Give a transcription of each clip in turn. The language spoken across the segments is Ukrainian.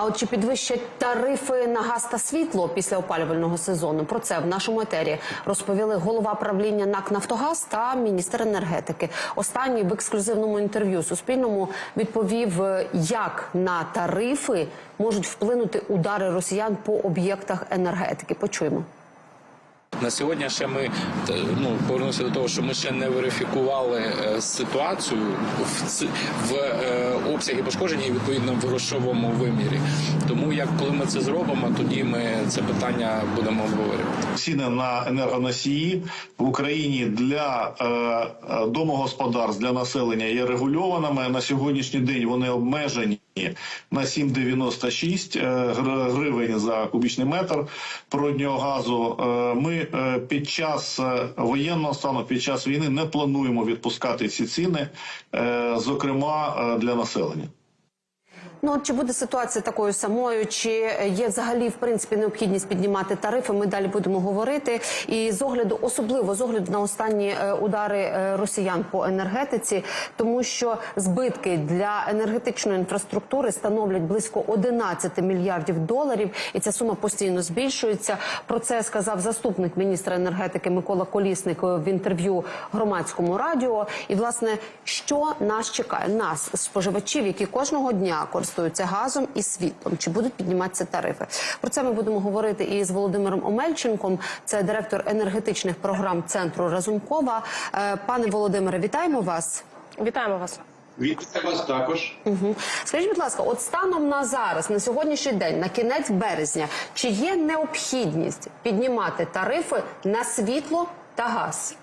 А от чи підвищать тарифи на газ та світло після опалювального сезону? Про це в нашому етері розповіли голова правління НАК Нафтогаз та міністр енергетики. Останній в ексклюзивному інтерв'ю Суспільному відповів, як на тарифи можуть вплинути удари росіян по об'єктах енергетики. Почуємо. На сьогодні ще ми ну повернуся до того, що ми ще не верифікували е, ситуацію в в е, обсягі пошкодження і відповідно в грошовому вимірі. Тому як коли ми це зробимо, тоді ми це питання будемо обговорювати. ціни на енергоносії в Україні для е, е, домогосподарств для населення є регульованими. На сьогоднішній день вони обмежені на 7,96 е, гр- гривень за кубічний метр природнього газу. Е, Ми е, під час воєнного стану, під час війни не плануємо відпускати ці ціни, зокрема для населення. Ну чи буде ситуація такою самою? Чи є взагалі в принципі необхідність піднімати тарифи? Ми далі будемо говорити. І з огляду, особливо з огляду на останні е, удари е, росіян по енергетиці, тому що збитки для енергетичної інфраструктури становлять близько 11 мільярдів доларів, і ця сума постійно збільшується. Про це сказав заступник міністра енергетики Микола Колісник е, в інтерв'ю громадському радіо. І власне, що нас чекає? Нас споживачів, які кожного дня користуються газом і світлом. Чи будуть підніматися тарифи? Про це ми будемо говорити і з Володимиром Омельченком. Це директор енергетичних програм центру Разумкова. Е, Пане Володимире, вітаємо вас. Вітаємо вас. Вітаю вас також. Угу. Скажіть, будь ласка, от станом на зараз, на сьогоднішній день, на кінець березня, чи є необхідність піднімати тарифи на світло та газ?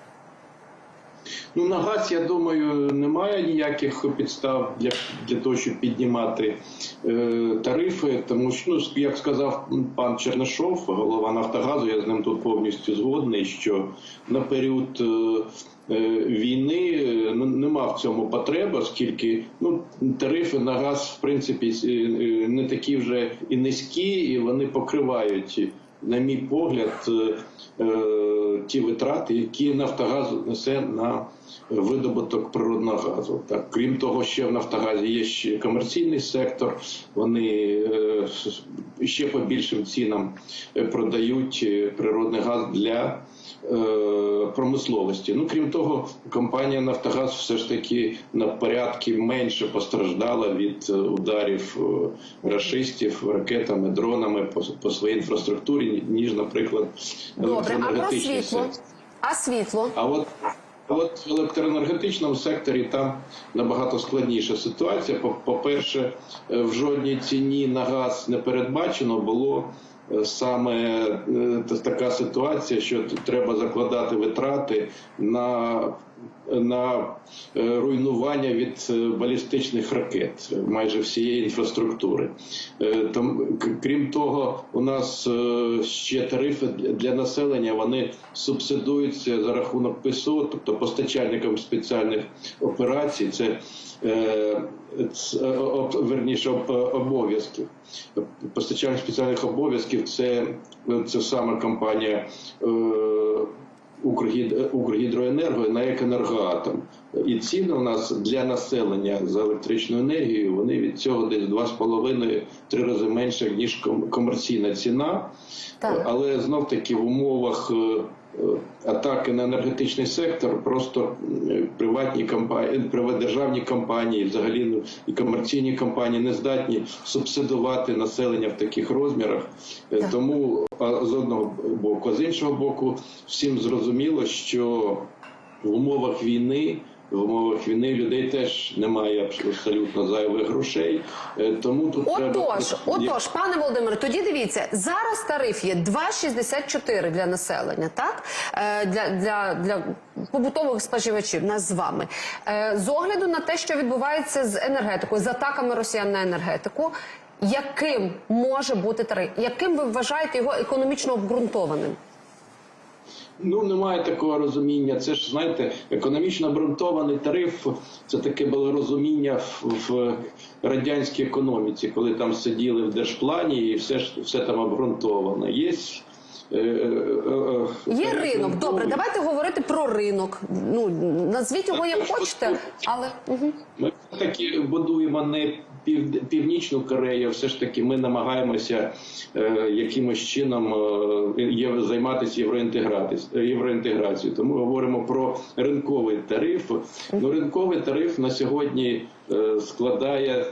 Ну на газ, я думаю, немає ніяких підстав для, для того, щоб піднімати е, тарифи, тому що ну як сказав пан Чернишов, голова Нафтогазу, я з ним тут повністю згодний, що на період. Е, е, Війни е, ну, нема в цьому потреби, оскільки ну тарифи на газ в принципі е, не такі вже і низькі, і вони покривають, на мій погляд, е, е, ті витрати, які Нафтогаз несе на видобуток природного газу. Так, крім того, ще в Нафтогазі є ще комерційний сектор. Вони е, ще по більшим цінам е, продають е, природний газ для промисловості. Ну крім того, компанія Нафтогаз все ж таки на порядки менше постраждала від ударів рашистів ракетами, дронами по, по своїй інфраструктурі, ніж, наприклад, Добре, а про світло? сектор. А світло? А от, а от в електроенергетичному секторі там набагато складніша ситуація. По- По-перше, е, в жодній ціні на газ не передбачено було е, саме е, така ситуація, що треба закладати витрати на на е, руйнування від е, балістичних ракет майже всієї інфраструктури. Е, Там, крім того, у нас е, ще тарифи для- населення вони субсидуються за рахунок ПСО, тобто постачальникам спеціальних операцій. Це е, е, верніше обов'язків. Постачальник спеціальних обов'язків це, це саме компанія. Е, Укргід- Укргідроенерго на екенергоатом. І ціни у нас для населення за електричну енергію вони від цього десь 2,5-3 рази менше, ніж ком- комерційна ціна. Так. Але знов таки в умовах е, атаки на енергетичний сектор просто е, приватні компанії, державні компанії, взагалі ну, і комерційні компанії не здатні субсидувати населення в таких розмірах. Е, Так. Тому з одного боку, а з іншого боку, всім зрозуміло, що в умовах війни. В умовах війни людей теж немає абсолютно зайвих грошей, Е, тому тут треба Отож, отож, пане Володимире, тоді дивіться, зараз тариф є 2,64 для населення, так? Е, для, для, для побутових споживачів, нас з вами. Е, з огляду на те, що відбувається з енергетикою, з атаками росіян на енергетику, яким може бути тариф? Яким ви вважаєте його економічно обґрунтованим? Ну немає такого розуміння. Це ж знаєте, економічно обґрунтований тариф. Це таке було розуміння в, в радянській економіці, коли там сиділи в держплані і все ж все там обґрунтовано. Є. е, е, е, Є ринок. Добре, давайте говорити про ринок. Ну назвіть його як хочете, але. Ми таки будуємо не Пів, Північну Корею, все ж таки ми намагаємося е, якимось чином е, займатися євроінтеграцією. Тому говоримо про ринковий тариф. Ну, ринковий тариф на сьогодні е, складає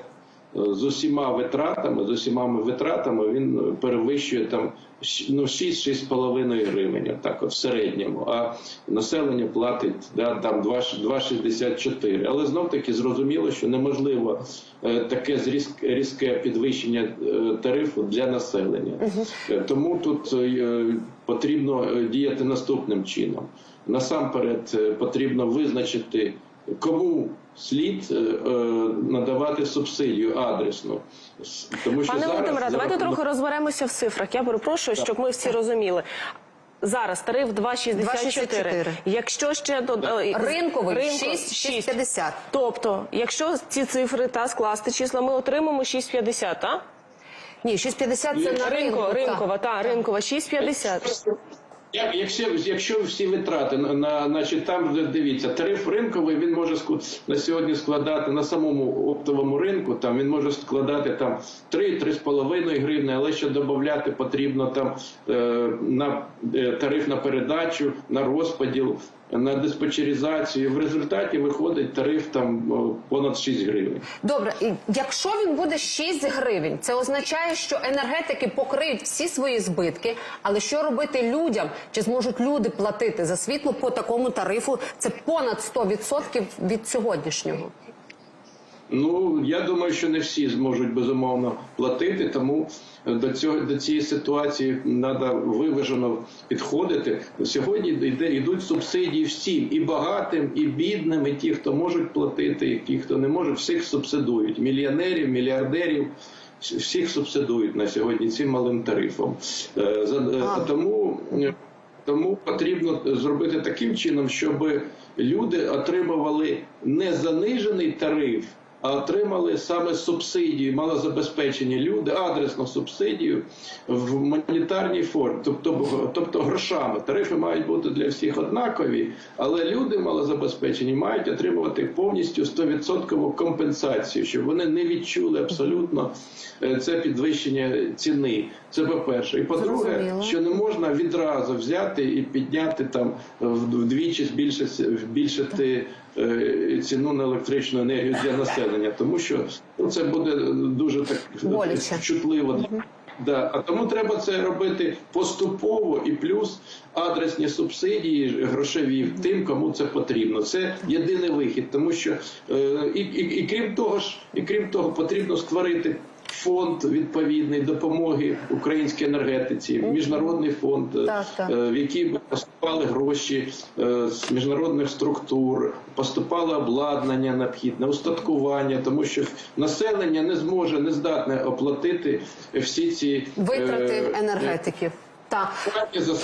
з усіма витратами, з усіма витратами він перевищує там ну, 6-6,5 гривень, так от в середньому. А населення платить да, там 2,64. Але знов таки зрозуміло, що неможливо е, таке різке підвищення е, тарифу для населення. Е, Тому тут е, потрібно е, діяти наступним чином. Насамперед е, потрібно визначити, кому слід е, е, надавати субсидію адресну. Тому що Пане Володимире, давайте рахунок- трохи розберемося в цифрах. Я перепрошую, щоб ми всі розуміли. Зараз тариф 2,64. 2,64. Якщо ще до е, Ринковий ринку- 6, 6. 6,50. Тобто, якщо ці цифри та скласти числа, ми отримаємо 6,50, так? Ні, 6,50 це на ринку. Ринкова, та ринкова 6,50. Як- Якщо, якщо всі витрати на, на значить, там дивіться, тариф ринковий він може на сьогодні складати на самому оптовому ринку. Там він може складати там 3-3,5 гривни, але ще додати потрібно там е, на е, тариф на передачу, на розподіл, на диспетчеризацію. В результаті виходить тариф там понад 6 гривень. Добре, і якщо він буде 6 гривень, це означає, що енергетики покриють всі свої збитки. Але що робити людям? Чи зможуть люди платити за світло по такому тарифу? Це понад 100% від сьогоднішнього. Ну я думаю, що не всі зможуть безумовно платити, тому до цього до цієї ситуації треба виважено підходити. Сьогодні йде йдуть субсидії всім, і багатим, і бідним, і ті, хто можуть платити, і ті, хто не може, всіх субсидують. Мільйонерів, мільярдерів. Всіх субсидують на сьогодні цим малим тарифом. Е, е, А. Тому е, тому потрібно зробити таким чином, щоб люди отримували не занижений тариф, отримали саме субсидію, малозабезпечені люди, адресну субсидію в монетарній формі, тобто, тобто грошами. Тарифи мають бути для всіх однакові, але люди малозабезпечені мають отримувати повністю 100% компенсацію, щоб вони не відчули абсолютно е, це підвищення ціни. Це по-перше. І по-друге, що не можна відразу взяти і підняти там вдвічі збільшити, збільшити е, ціну на електричну енергію для населення, тому що ну, це буде дуже так Боляче. чутливо. Да, а тому треба це робити поступово і плюс адресні субсидії грошові тим, кому це потрібно. Це єдиний вихід, тому що е, і, і, і крім того ж, і крім того, потрібно створити. Фонд відповідної допомоги українській енергетиці, міжнародний фонд, е, Так, так. в який би поступали гроші е, з міжнародних структур, поступало обладнання необхідне, устаткування, тому що населення не зможе, не здатне оплатити всі ці Витрати е, енергетиків. Так. платні за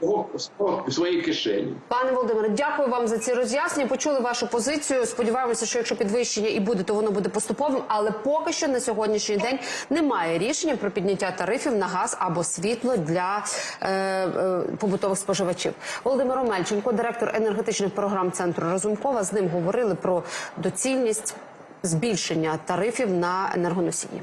свого- свого- свої кишені. Пане Володимире, дякую вам за ці роз'яснення. Почули вашу позицію. Сподіваємося, що якщо підвищення і буде, то воно буде поступовим. Але поки що на сьогоднішній день немає рішення про підняття тарифів на газ або світло для е, е, побутових споживачів. Володимир Омельченко, директор енергетичних програм центру Разумкова. З ним говорили про доцільність збільшення тарифів на енергоносії.